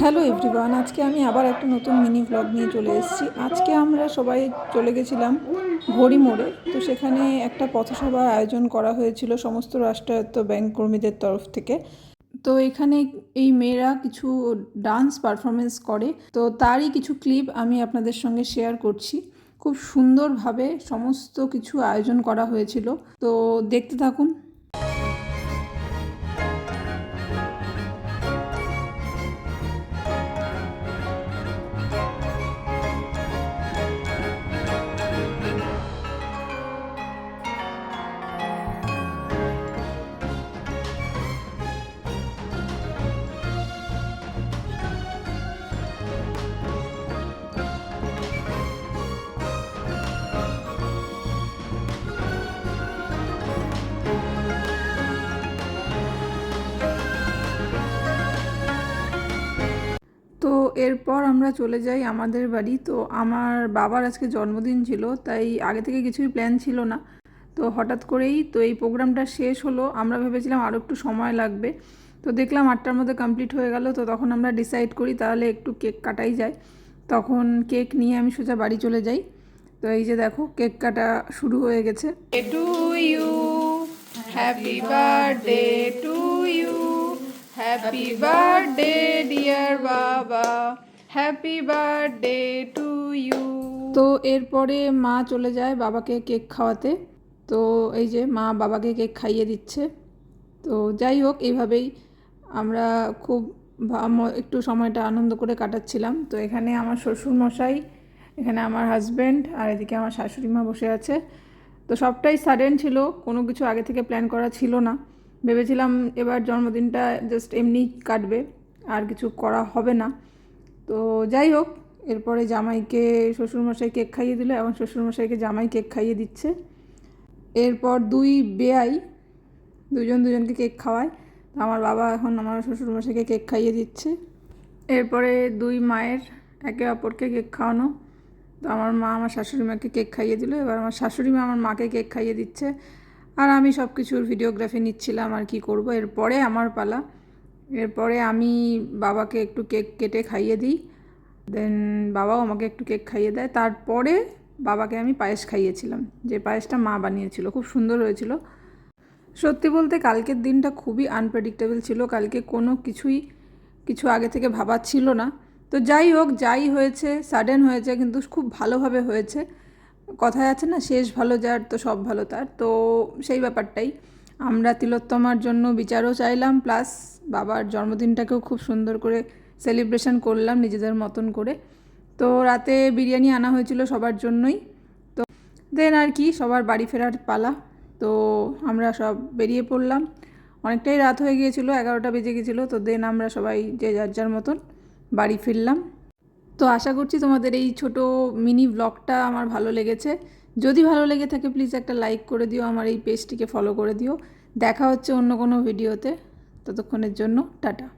Hello everyone আজকে আমি আবার একটা নতুন মিনি ব্লগ নিয়ে চলে এসেছি। আজকে আমরা সবাই চলে গেছিলাম ঘড়ি মোড়ে। তো সেখানে একটা পথসভা আয়োজন করা হয়েছিল সমস্ত রাষ্ট্রায়ত্ত ব্যাংক কর্মীদের তরফ থেকে। তো এখানে এই মেয়েরা কিছু ডান্স পারফরমেন্স করে। তো তারই কিছু ক্লিপ আমি আপনাদের সঙ্গে শেয়ার করছি। খুব সুন্দরভাবে সমস্ত কিছু আয়োজন করা হয়েছিল। তো দেখতে থাকুন। এরপর আমরা চলে যাই আমাদের বাড়ি। তো আমার বাবার আজকে জন্মদিন ছিল, তাই আগে থেকে কিছুই প্ল্যান ছিল না। তো হঠাৎ করেই তো এই প্রোগ্রামটা শেষ হলো, আমরা ভেবেছিলাম আরও একটু সময় লাগবে। তো দেখলাম আটটার মধ্যে কমপ্লিট হয়ে গেল, তো তখন আমরা ডিসাইড করি তাহলে একটু কেক কাটাই যায়। তখন কেক নিয়ে আমি সোজা বাড়ি চলে যাই। তো এই যে দেখো কেক কাটা শুরু হয়ে গেছে। To you happy birthday to you happy birthday happy birthday to you তো এরপরে মা চলে যায় বাবাকে কেক খাওয়াতে। তো এই যে মা বাবাকে কেক খাইয়ে দিচ্ছে। তো যাই হোক, এইভাবেই আমরা খুব একটু সময়টা আনন্দ করে কাটাচ্ছিলাম। তো এখানে আমার শ্বশুর মশাই এখানে আমার হাজব্যান্ড আর এদিকে আমার শাশুড়ি মা বসে আছে। তো সবটাই সাডেন ছিল, কোনো কিছু আগে থেকে প্ল্যান করা ছিল না। ভেবেছিলাম এবার জন্মদিনটা জাস্ট এমনি কাটবে, আর কিছু করা হবে না। তো যাই হোক, এরপরে জামাইকে শ্বশুরমশাই কেক খাইয়ে দিল এবং শ্বশুরমশাইকে জামাই কেক খাইয়ে দিচ্ছে। এরপর দুই বেয়াই দুজন দুজনকে কেক খাওয়ায়। তো আমার বাবা এখন আমার শ্বশুরমশাইকে কেক খাইয়ে দিচ্ছে। এরপরে দুই মায়ের একে অপরকে কেক খাওয়ানো। তো আমার মা আমার শাশুড়ি মাকে কেক খাইয়ে দিল। এবার আমার শাশুড়ি মা আমার মাকে কেক খাইয়ে দিচ্ছে। আর আমি সব কিছুর ভিডিওগ্রাফি নিচ্ছিলাম আর কি করব। এরপরে আমার পালা। এরপরে আমি বাবাকে একটু কেক কেটে খাইয়ে দিই। দেন বাবাও আমাকে একটু কেক খাইয়ে দেয়। তারপরে বাবাকে আমি পায়েস খাইয়েছিলাম। যে পায়েসটা মা বানিয়েছিল, খুব সুন্দর হয়েছিল। সত্যি বলতে কালকের দিনটা খুবই আনপ্রেডিক্টেবল ছিল। কালকে কোনো কিছুই কিছু আগে থেকে ভাবা ছিল না। তো যাই হোক, যাই হয়েছে সাডেন হয়েছে, কিন্তু খুব ভালোভাবে হয়েছে। কথায় আছে না, শেষ ভালো যার, তো সব ভালো তার। তো সেই ব্যাপারটাই। আমরা তিলোত্তমার জন্য বিচারও চাইলাম প্লাস বাবার জন্মদিনটাকেও খুব সুন্দর করে সেলিব্রেশন করলাম নিজেদের মতন করে। তো রাতে বিরিয়ানি আনা হয়েছিল সবার জন্যই। তো দেন আর কি, সবার বাড়ি ফেরার পালা। তো আমরা সব বেরিয়ে পড়লাম। অনেকটাই রাত হয়ে গিয়েছিল, এগারোটা বেজে গেছিল তো দেন আমরা সবাই যে যার যার মতন বাড়ি ফিরলাম। তো আশা করছি তোমাদের এই ছোট মিনি ব্লগটা আমার ভালো লেগেছে। যদি ভালো লেগে থাকে প্লিজ একটা লাইক করে দিও, আমার এই পেজটিকে ফলো করে দিও। দেখা হচ্ছে অন্য কোনো ভিডিওতে ততক্ষণের জন্য, টাটা।